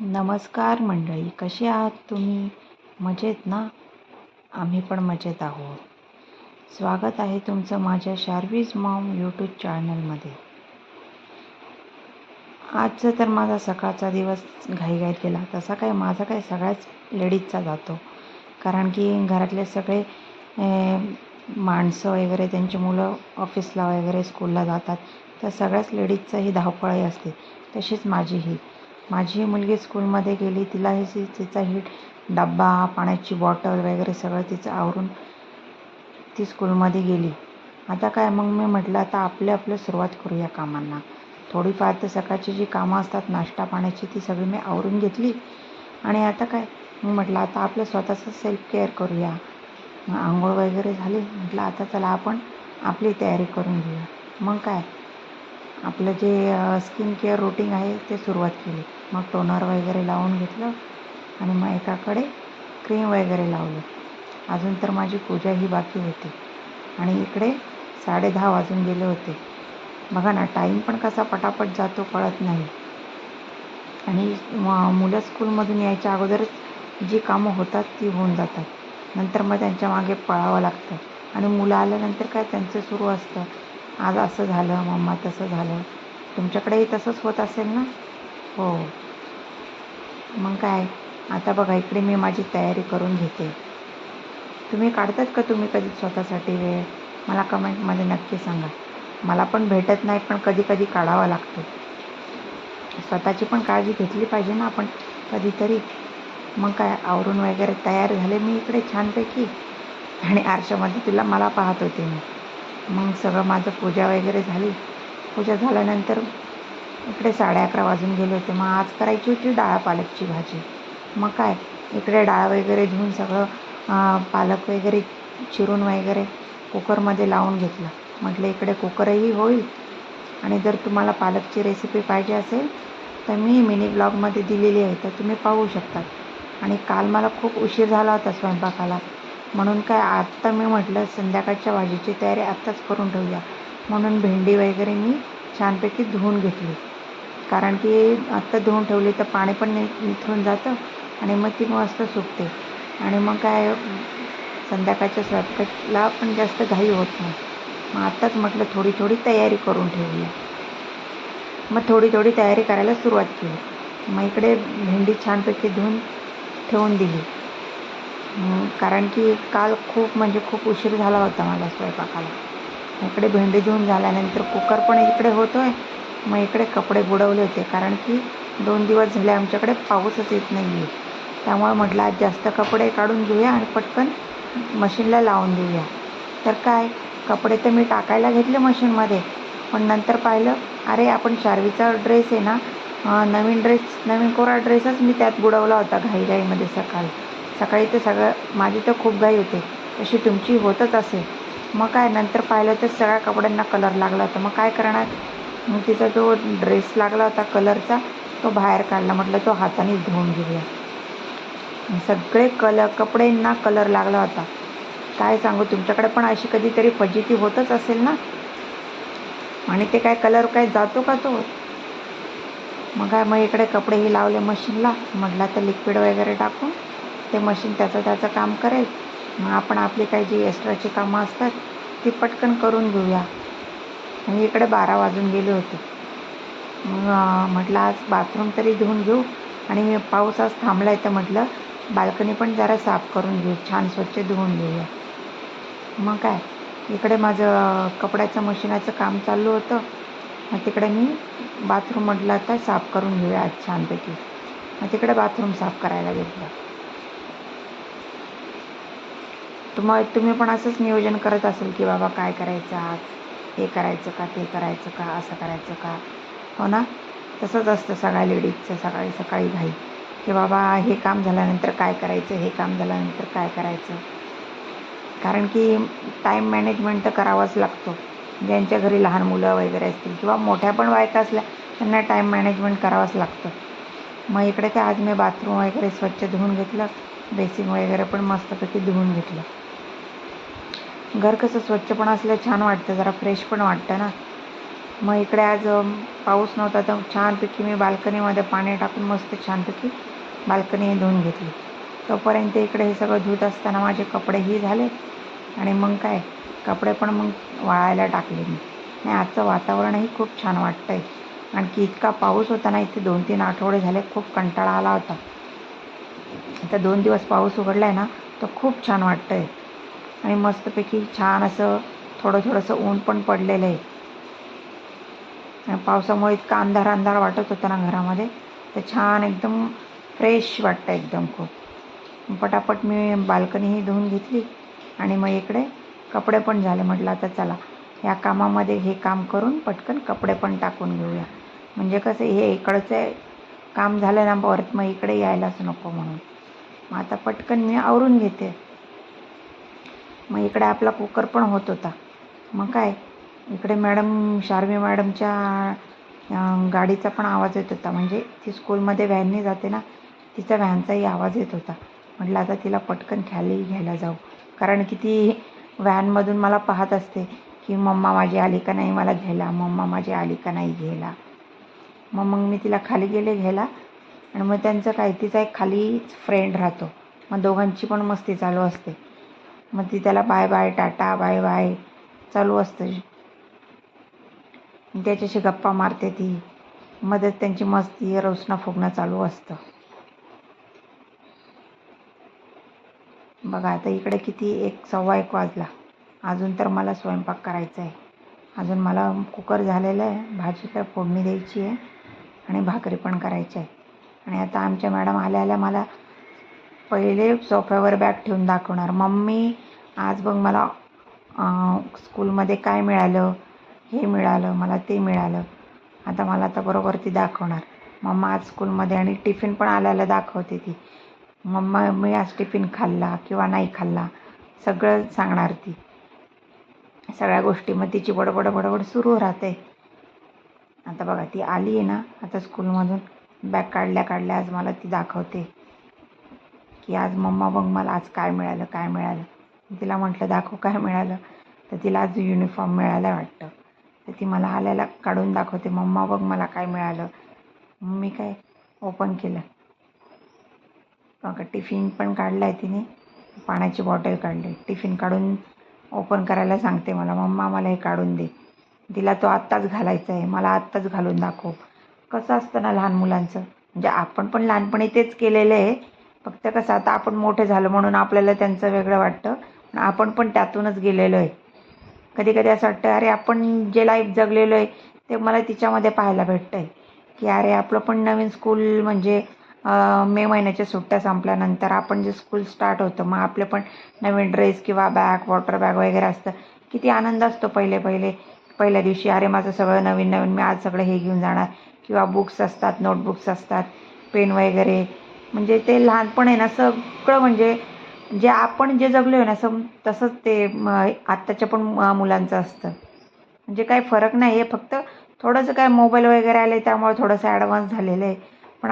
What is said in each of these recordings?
नमस्कार मंडळी कसे आहात तुम्ही? मजेत ना? आम्ही पण मजेत आहोत. स्वागत आहे तुमचं माझ्या शार्वीज मॉम यूट्यूब चॅनलमध्ये. आजचा तर माझा सकाळचा दिवस घाईघाईत गेला. तसा काय माझा काय सगळ्याच लेडीजचा जातो. कारण की घरातले सगळे माणसं वगैरे त्यांची मुलं ऑफिसला वगैरे स्कूलला जातात. तर सगळ्याच लेडीजचाही धावपळही असते. तशीच माझीही. माझी मुलगी स्कूलमध्ये गेली तिला तिचा ही डब्बा पाण्याची बॉटल वगैरे सगळं तिचं आवरून ती स्कूलमध्ये गेली. आता काय? मग मी म्हटलं आता आपले आपलं सुरुवात करूया कामांना. थोडीफार तर सकाळची जी कामं असतात नाश्ता पाण्याची ती सगळी मी आवरून घेतली. आणि आता काय? मी म्हटलं आता आपलं स्वतःचं सेल्फ केअर करूया. आंघोळ वगैरे झाली. म्हटलं आता चला आपण आपली तयारी करून घेऊया. मग काय? आपलं जे स्किन केअर रुटीन आहे ते सुरुवात केली. मग टोनर वगैरे लावून घेतलं आणि मग एकाकडे क्रीम वगैरे लावलं. अजून तर माझी पूजा ही बाकी होती. आणि इकडे साडे दहा वाजून गेले होते. बघा ना टाईम पण कसा पटापट जातो कळत नाही. आणि मुलं स्कूलमधून यायच्या अगोदरच जी कामं होतात ती होऊन जातात. नंतर मग त्यांच्या मागे पळावं लागतं. आणि मुलं आल्यानंतर काय त्यांचं सुरू असतं. आज असं झालं मम्मा तसं झालं. तुमच्याकडेही तसंच होत असेल ना? हो. मग काय? आता बघा इकडे मी माझी तयारी करून घेते. तुम्ही काढतात का तुम्ही कधी स्वतःसाठी वेळ? मला कमेंटमध्ये नक्की सांगा. मला पण भेटत नाही पण कधी कधी काढावा लागतो. स्वतःची पण काळजी घेतली पाहिजे ना आपण कधीतरी. मग काय आवरून वगैरे तयार झाले मी इकडे छानपैकी? आणि आरशामध्ये तुला मला पाहत होते मी. मग सगळं माझं पूजा वगैरे झाली. पूजा झाल्यानंतर इकडे साडे अकरा वाजून गेले होते. मग आज करायची होती डाळ पालकची भाजी. मग काय? इकडे डाळ वगैरे धुवून सगळं पालक वगैरे चिरून वगैरे कुकरमध्ये लावून घेतलं. म्हटलं इकडे कुकरही होईल आणि जर तुम्हाला पालकची रेसिपी पाहिजे असेल तर मी मिनी ब्लॉगमध्ये दिलेली आहे तर तुम्ही पाहू शकतात आणि काल मला खूप उशीर झाला होता स्वयंपाकाला. म्हणून काय आत्ता मी म्हटलं संध्याकाळच्या भाजीची तयारी आत्ताच करून ठेवूया. म्हणून भेंडी वगैरे मी छानपैकी धुवून घेतली. कारण की आत्ता धुवून ठेवली तर पाणी पण नि निथळून जातं आणि मग ती मस्त सुकते. आणि मग काय संध्याकाळच्या स्वयंपाकाला पण जास्त घाई होत नाही. मग आत्ताच म्हटलं थोडी थोडी तयारी करून ठेवूया. मग थोडी थोडी तयारी करायला सुरुवात केली. मग इकडे भेंडी छानपैकी धुवून ठेवून दिली. कारण की काल खूप म्हणजे खूप उशीर झाला होता मला स्वयंपाकाला. इकडे भेंडी धुवून झाल्यानंतर कुकर पण इकडे होतो आहे मग इकडे कपडे बुडवले होते. कारण की दोन दिवस झाले आमच्याकडे पाऊसच येत नाही आहे त्यामुळे म्हटलं आज जास्त कपडे काढून घेऊया आणि पटकन मशीनला लावून देऊया. तर काय कपडे तर मी टाकायला घेतले मशीनमध्ये पण नंतर पाहिलं अरे आपण शार्वीचा ड्रेस आहे ना नवीन ड्रेस नवीन कोरा ड्रेसच मी त्यात बुडवला होता घाईघाईमध्ये सकाळी. सकाळी तर सगळं माझी तर खूप घाई होते. तशी तुमची होतच असेल मग काय नंतर पाहिलं तर सगळ्या कपड्यांना कलर लागला होता. मग काय करणार? मग तिचा जो ड्रेस लागला होता कलरचा तो बाहेर काढला. म्हटलं तो हातानेच धुवून घेऊया. सगळे कलर कपड्यांना कलर लागला होता. काय सांगू तुमच्याकडे पण अशी कधीतरी फजिती होतच असेल ना? आणि ते काय कलर काय जातो का तो? मग काय मग इकडे कपडेही लावले मशीनला म्हटलं तर लिक्विड वगैरे टाकून ते मशीन त्याचं त्याचं काम करेल. मग आपण आपली काही जी एक्स्ट्राची कामं असतात ती पटकन करून घेऊया. आणि इकडे बारा वाजून गेले होते. मग म्हटलं आज बाथरूम तरी धुवून घेऊ. आणि पाऊस आज थांबला आहे तर म्हटलं बाल्कनी पण जरा साफ करून घेऊ छान स्वच्छ धुवून घेऊया. मग काय इकडे माझं कपड्याचं मशीनाचं काम चालू होतं. मग तिकडे मी बाथरूम म्हटलं आता साफ करून घेऊया आज छानपैकी. मग तिकडे बाथरूम साफ करायला घेतलं. तुम्हाला तुम्ही पण असंच नियोजन करत असेल की बाबा काय करायचं आज? हे करायचं का ते करायचं का असं करायचं का? हो ना? तसंच असतं सगळ्या लेडीजचं सकाळी सकाळी घाई. की बाबा हे काम झाल्यानंतर काय करायचं हे काम झाल्यानंतर काय करायचं? कारण की टाईम मॅनेजमेंट तर करावाच लागतो. ज्यांच्या घरी लहान मुलं वगैरे असतील किंवा मोठ्या पण बायका असल्या त्यांना टाईम मॅनेजमेंट करावंच लागतं. मग इकडे काय आज मी बाथरूम वगैरे स्वच्छ धुवून घेतलं बेसिंग वगैरे पण मस्तपैकी धुवून घेतलं. घर कसं स्वच्छ पण असलं छान वाटतं. जरा फ्रेश पण वाटतं ना. मग इकडे आज पाऊस नव्हता तर छानपैकी मी बाल्कनीमध्ये पाणी टाकून मस्त छानपैकी बाल्कनी धुवून घेतली. तोपर्यंत इकडे हे सगळं धुत असताना माझे कपडेही झाले आणि मग काय कपडे पण मग वाळायला टाकले मी. आणि आजचं वातावरणही खूप छान वाटतं आहे आणखी इतका पाऊस होता ना इथे दोन तीन आठवडे झाले खूप कंटाळा आला होता. आता दोन दिवस पाऊस उघडला आहे ना तर खूप छान वाटतं आहे आणि मस्तपैकी छान असं थोडं थोडंसं ऊन पण पडलेलं आहे. पावसामुळे इतका अंधार अंधार वाटत होता ना घरामध्ये तर छान एकदम फ्रेश वाटतं एकदम खूप. पटापट मी बाल्कनीही धुवून घेतली आणि मग इकडे कपडे पण झाले. म्हटलं आता चला या कामामध्ये हे काम करून पटकन कपडे पण टाकून घेऊया. म्हणजे कसं हे इकडचं काम झालं ना परत मग इकडे यायलाच नको म्हणून. मग आता पटकन मी आवरून घेते. मग इकडे आपला कुकर पण होत होता. मग काय इकडे मॅडम शार्मी मॅडमच्या गाडीचा पण आवाज येत होता. म्हणजे ती स्कूलमध्ये व्हॅनने जाते ना तिचा व्हॅनचाही आवाज येत होता. म्हटलं आता तिला पटकन खाली घ्यायला जाऊ. कारण की ती व्हॅनमधून मला पाहत असते की मम्मा माझी आली का नाही मला घ्यायला मम्मा माझी आली का नाही घ्यायला. मग मग मी तिला खाली गेले घ्यायला आणि मग त्यांचं काय तिचा एक खालीच फ्रेंड राहतो. मग दोघांची पण मस्ती चालू असते. मग ती त्याला bye bye tata bye bye चालू असतं. त्याच्याशी गप्पा मारते ती. मदत त्यांची मस्ती रोसणं फुगणं चालू असतं. बघा आता इकडे किती एक सव्वा एक वाजला. अजून तर मला स्वयंपाक करायचा आहे अजून मला कुकर झालेलं आहे भाजीला फोडणी द्यायची आहे आणि भाकरी पण करायची आहे. आणि आता आमच्या मॅडम आल्या आल्या मला पहिले सोफ्यावर बॅग ठेवून दाखवणार. मम्मी आज बघ मला स्कूलमध्ये काय मिळालं? हे मिळालं मला ते मिळालं. आता मला आता बरोबर ती दाखवणार. मम्मा आज स्कूलमध्ये आणि टिफिन पण आल्याला दाखवते ती. मम्मा मी आज टिफिन खाल्ला किंवा नाही खाल्ला सगळं सांगणार ती. सगळ्या गोष्टी मग तिची बडबड बडबड सुरू राहते. आता बघा ती आली आहे ना आता स्कूलमधून. बॅग काढल्या काढल्या आज मला ती दाखवते. की आज मम्मा बघ मला आज काय मिळालं काय मिळालं. तिला म्हटलं दाखव काय मिळालं. तर तिला आज युनिफॉर्म मिळाला वाटतं. तर ती मला आल्याला काढून दाखवते मम्मा बघ मला काय मिळालं. मी काय ओपन केलं. बघा टिफिन पण काढला आहे तिने. पाण्याची बॉटल काढली. टिफिन काढून ओपन करायला सांगते मला मम्मा मला हे काढून दे. तिला तो आत्ताच घालायचा आहे. मला आत्ताच घालून दाखव. कसं असतं ना लहान मुलांचं? म्हणजे आपण पण लहानपणी तेच केलेलं आहे. फक्त कसं आता आपण मोठे झालो म्हणून आपल्याला त्यांचं वेगळं वाटतं. आपण पण त्यातूनच गेलेलो आहे. कधी कधी असं वाटतं अरे आपण जे लाईफ जगलेलो आहे ते मला तिच्यामध्ये पाहायला भेटतं आहे की अरे आपलं पण नवीन स्कूल म्हणजे मे महिन्याच्या सुट्ट्या संपल्यानंतर आपण जे स्कूल स्टार्ट होतं मग आपले पण नवीन ड्रेस किंवा बॅग वॉटर बॅग वगैरे असतं. किती आनंद असतो पहिले पहिले पहिल्या दिवशी अरे माझं सगळं नवीन नवीन मी आज सगळं हे घेऊन जाणार. किंवा बुक्स असतात नोटबुक्स असतात पेन वगैरे. म्हणजे ते लहानपण आहे ना सगळं म्हणजे जे आपण जे जगलो आहे ना सम तसंच ते आत्ताच्या पण मुलांचं असतं. म्हणजे काही फरक नाही आहे फक्त थोडंसं काय मोबाईल वगैरे आले त्यामुळे थोडंसं ॲडव्हान्स झालेलं आहे. पण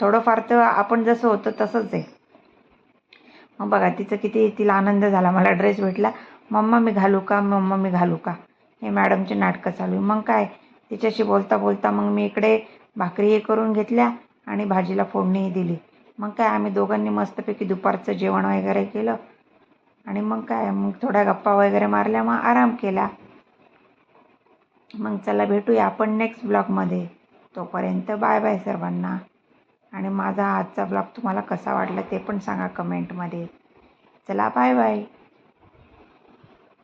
थोडंफार तर आपण जसं होतं तसंच आहे. मग बघा तिचं किती तिला आनंद झाला. मला ड्रेस भेटला. मम्मा मी घालू का? मम्मा मी घालू का? हे मॅडमचे नाटकं चालू आहे. मग काय? तिच्याशी बोलता बोलता मग मी इकडे भाकरीही करून घेतल्या आणि भाजीला फोडणीही दिली. मग काय आम्ही दोघांनी मस्तपैकी दुपारचं जेवण वगैरे केलं. आणि मग काय मग थोड्या गप्पा वगैरे मारल्या मग आराम केला. मग चला भेटूया आपण नेक्स्ट ब्लॉगमध्ये तोपर्यंत बाय बाय सर्वांना. आणि माझा आजचा ब्लॉग तुम्हाला कसा वाटला ते पण सांगा कमेंटमध्ये चला बाय बाय